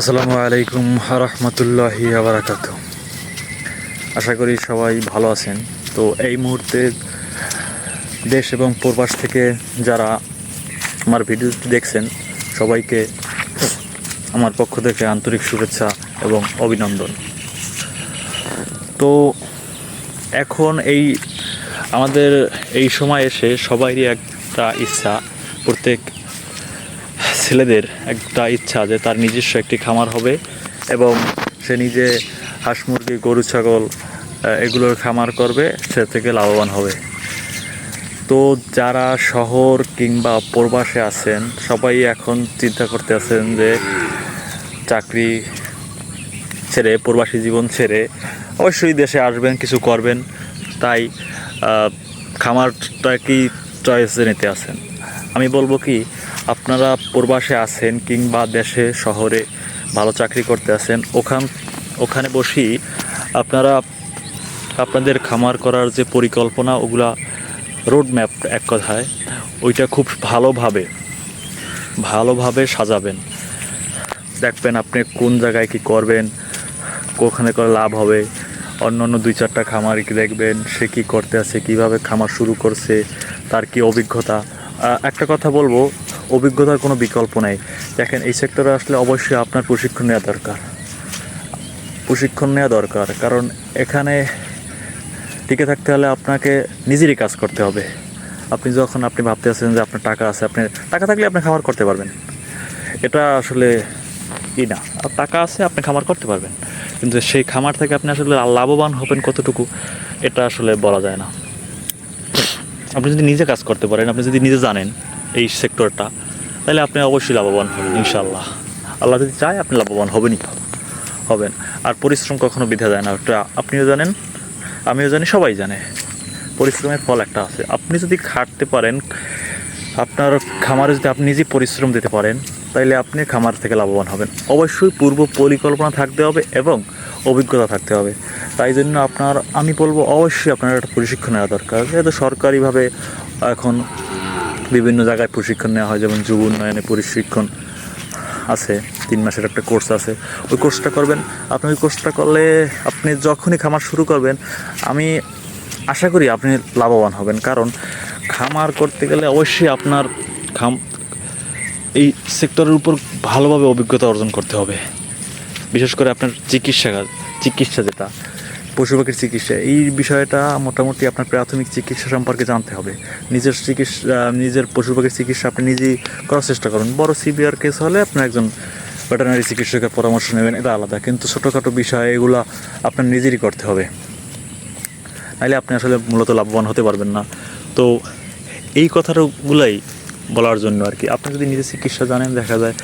আসসালামু আলাইকুম রহমতুল্লাহি আবরাকাত আশা করি সবাই ভালো আছেন। তো এই মুহূর্তে দেশ এবং প্রবাস থেকে যারা আমার ভিডিওটি দেখছেন, সবাইকে আমার পক্ষ থেকে আন্তরিক শুভেচ্ছা এবং অভিনন্দন। তো এখন এই আমাদের এই সময় এসে সবারই একটা ইচ্ছা, প্রত্যেক ছেলেদের একটা ইচ্ছা যে তার নিজস্ব একটি খামার হবে এবং সে নিজে হাঁস, মুরগি, গরু, ছাগল এগুলোর খামার করবে, সে থেকে লাভবান হবে। তো যারা শহর কিংবা প্রবাসে আছেন, সবাই এখন চিন্তা করতে আছেন যে চাকরি ছেড়ে, প্রবাসী জীবন ছেড়ে অবশ্যই দেশে আসবেন, কিছু করবেন। তাই খামারটা কি চয়েসে নিতে আছেন? আমি বলব কি আপনারা প্রবাসে আছেন কিংবা দেশে, শহরে ভালো চাকরি করতে আছেন, ওখান, ওখানে বসেই আপনারা আপনাদের খামার করার যে পরিকল্পনা, ওগুলা রোড ম্যাপ এক কথায়, ওইটা খুব ভালোভাবে ভালোভাবে সাজাবেন। দেখবেন আপনি কোন জায়গায় কি করবেন, কোখানে করে লাভ হবে, অন্য অন্য দুই চারটা খামার কি দেখবেন, সে কি করতে আছে, কীভাবে খামার শুরু করছে, তার কি অভিজ্ঞতা। একটা কথা বলব অভিজ্ঞতার কোনো বিকল্প নেই। দেখেন, এই সেক্টরে আসলে অবশ্যই আপনার প্রশিক্ষণ নেওয়া দরকার। প্রশিক্ষণ নেওয়া দরকার, কারণ এখানে টিকে থাকতে হলে আপনাকে নিজেরই কাজ করতে হবে। আপনি যখন, আপনি ভাবতে আছেন যে আপনার টাকা আছে, আপনি, টাকা থাকলে আপনি খামার করতে পারবেন। এটা আসলে ই না। আর টাকা আছে, আপনি খামার করতে পারবেন। কিন্তু সেই খামার থেকে আপনি আসলে লাভবান হবেন কতটুকু, এটা আসলে বলা যায় না। আপনি যদি নিজে কাজ করতে পারেন, আপনি যদি নিজে জানেন এই সেক্টরটা, তাহলে আপনি অবশ্যই লাভবান হবেন ইনশাল্লাহ আল্লাহ যদি চায়, আপনি লাভবান হবেনই। হবেন। আর পরিশ্রম কখনো বিধা যায় না। আপনিও জানেন, আমিও জানি, সবাই জানে। পরিশ্রমের ফল একটা আছে। আপনি যদি খাটতে পারেন, আপনার খামারে যদি আপনি নিজে পরিশ্রম দিতে পারেন, তাইলে আপনি খামার থেকে লাভবান হবেন। অবশ্যই পূর্ব পরিকল্পনা থাকতে হবে এবং অভিজ্ঞতা থাকতে হবে। তাই জন্য আপনার, আমি বলব, অবশ্যই আপনার একটা প্রশিক্ষণ নেওয়া দরকার। যেহেতু সরকারিভাবে এখন বিভিন্ন জায়গায় প্রশিক্ষণ নেওয়া হয়, যেমন যুব উন্নয়নে প্রশিক্ষণ আছে, তিন মাসের একটা কোর্স আছে। ওই কোর্সটা করবেন, আপনি ওই কোর্সটা করলে আপনি যখনই খামার শুরু করবেন, আমি আশা করি আপনি লাভবান হবেন। কারণ খামার করতে গেলে অবশ্যই আপনার খাম, এই সেক্টরের উপর ভালোভাবে অভিজ্ঞতা অর্জন করতে হবে। বিশেষ করে আপনার চিকিৎসা চিকিৎসা যেটা পশু পাখির চিকিৎসা। এই বিষয়টা মোটামুটি আপনার প্রাথমিক চিকিৎসা সম্পর্কে জানতে হবে। নিজের চিকিৎসা নিজের পশু পাখির চিকিৎসা আপনি নিজেই করার চেষ্টা করুন। বড় সিভিয়ার কেস হলে আপনার একজন ভেটেনারি চিকিৎসকের পরামর্শ নেবেন, এটা আলাদা। কিন্তু ছোটোখাটো বিষয়, এগুলো আপনার নিজেরই করতে হবে। নাহলে আপনি আসলে মূলত লাভবান হতে পারবেন না। তো এই কথাগুলাই বলার জন্য আর কি, আপনি যদি নিজে চিকিৎসা জানেন, দেখা যায়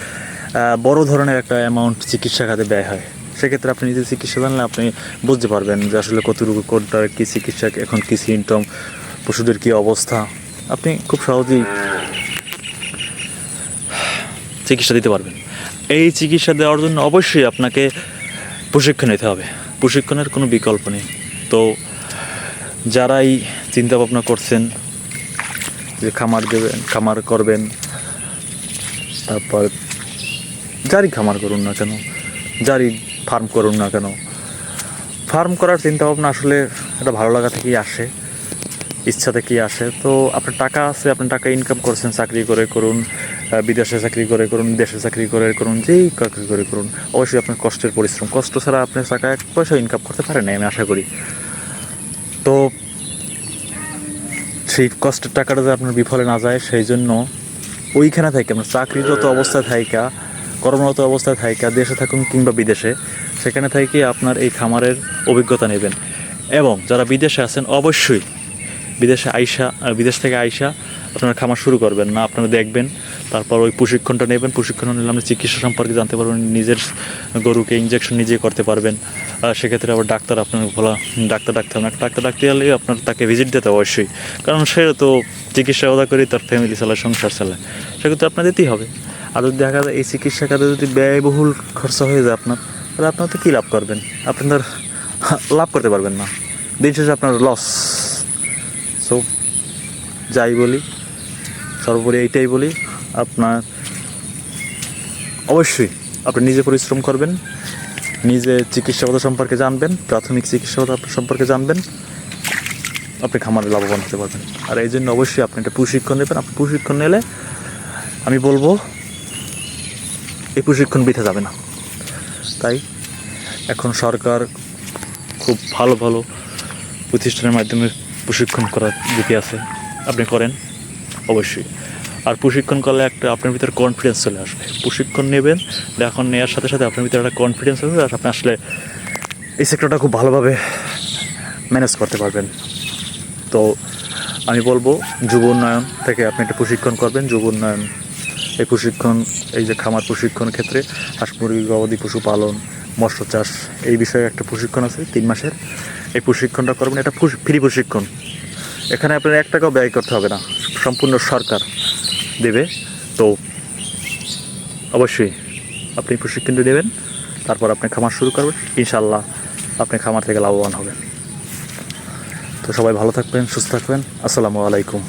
বড় ধরনের একটা অ্যামাউন্ট চিকিৎসা খাতে ব্যয় হয়। সেক্ষেত্রে আপনি নিজে চিকিৎসা জানলে আপনি বুঝতে পারবেন যে আসলে কতটুকু কোনটা কী চিকিৎসা এখন কী সিমটম পশুদের কী অবস্থা। আপনি খুব সহজেই চিকিৎসা দিতে পারবেন। এই চিকিৎসা দেওয়ার জন্য অবশ্যই আপনাকে প্রশিক্ষণ নিতে হবে। প্রশিক্ষণের কোনো বিকল্প নেই। তো যারাই চিন্তা ভাবনা করছেন যে খামার দেবেন, খামার করবেন, তারপর যারই খামার করুন না কেন, যারই ফার্ম করুন না কেন? ফার্ম করার চিন্তা ভাবনা আসলে এটা ভালো লাগা থেকেই আসে, ইচ্ছা থেকেই আসে। তো আপনার টাকা আছে আপনি টাকা ইনকাম করছেন, চাকরি করে করুন বিদেশে চাকরি করে করুন, দেশে চাকরি করে করুন, যেই চাকরি করে করুন, অবশ্যই আপনার কষ্টের পরিশ্রম। কষ্ট ছাড়া আপনি টাকা এক পয়সা ইনকাম করতে পারেন আমি আশা করি। তো সেই কষ্টের টাকাটা যে আপনার বিফলে না যায়, সেই জন্য ওইখানে থেকে আপনার চাকরিরত অবস্থায় থাইকা কর্মরত অবস্থায় থাইকা, দেশে থাকুন কিংবা বিদেশে, সেখানে থেকে আপনার এই খামারের অভিজ্ঞতা নেবেন। এবং যারা বিদেশে আছেন, অবশ্যই বিদেশে আইসা বিদেশ থেকে আইসা আপনারা খামার শুরু করবেন না, আপনারা দেখবেন, তারপর ওই প্রশিক্ষণটা নেবেন, প্রশিক্ষণ নিলে আপনি চিকিৎসা সম্পর্কে জানতে পারবেন, নিজের গরুকে ইঞ্জেকশন নিজে করতে পারবেন। সেক্ষেত্রে আবার ডাক্তার আপনার ভোলা ডাক্তার ডাক্তার না, ডাক্তার ডাক্তার হলে আপনার তাকে ভিজিট দিতে অবশ্যই। কারণ সে তো চিকিৎসা ওদা করে তার ফ্যামিলি চালায়, সংসার চালায়। সেক্ষেত্রে আপনার দিতেই হবে। আর যদি দেখা যায় এই চিকিৎসা খাতে যদি ব্যয়বহুল খরচা হয়ে যায় আপনার, তাহলে আপনার তো কী লাভ করবেন? আপনার লাভ করতে পারবেন না। দিন শেষে আপনার লস সো যাই বলি, সর্বোপরি এইটাই বলি, আপনার অবশ্যই আপনি নিজে পরিশ্রম করবেন, নিজে চিকিৎসাগত সম্পর্কে জানবেন, প্রাথমিক চিকিৎসাগত সম্পর্কে জানবেন, আপনি খামারে লাভবান হতে পারবেন। আর এই জন্য অবশ্যই আপনি একটা প্রশিক্ষণ নেবেন। আপনি প্রশিক্ষণ নিলে আমি বলব এই প্রশিক্ষণ বৃথা যাবে না। তাই এখন সরকার খুব ভালো ভালো প্রতিষ্ঠানের মাধ্যমে প্রশিক্ষণ করার দিকে আছে। আপনি করেন, অবশ্যই। আর প্রশিক্ষণ করলে একটা আপনার ভিতরে কনফিডেন্স চলে আসবে। প্রশিক্ষণ নেবেন, এখন নেওয়ার সাথে সাথে আপনার ভিতরে একটা কনফিডেন্স আসবে আর আপনি আসলে এই সেক্টরটা খুব ভালোভাবে ম্যানেজ করতে পারবেন। তো আমি বলব, যুব উন্নয়ন থেকে আপনি একটা প্রশিক্ষণ করবেন। যুব উন্নয়ন এই প্রশিক্ষণ, এই যে খামার প্রশিক্ষণ ক্ষেত্রে হাঁস মুরগি, গবাদি পশুপালন মৎস্য চাষ, এই বিষয়ে একটা প্রশিক্ষণ আছে তিন মাসের। এই প্রশিক্ষণটা করবেন, এটা ফ্রি প্রশিক্ষণ। এখানে আপনার এক টাকাও ব্যয় করতে হবে না, সম্পূর্ণ সরকার দেবে। তো অবশ্যই আপনি প্রশিক্ষণটি দেবেন, তারপর আপনি খামার শুরু করবেন। ইনশাল্লাহ আপনি খামার থেকে লাভবান হবেন। তো সবাই ভালো থাকবেন, সুস্থ থাকবেন। আসসালামু আলাইকুম।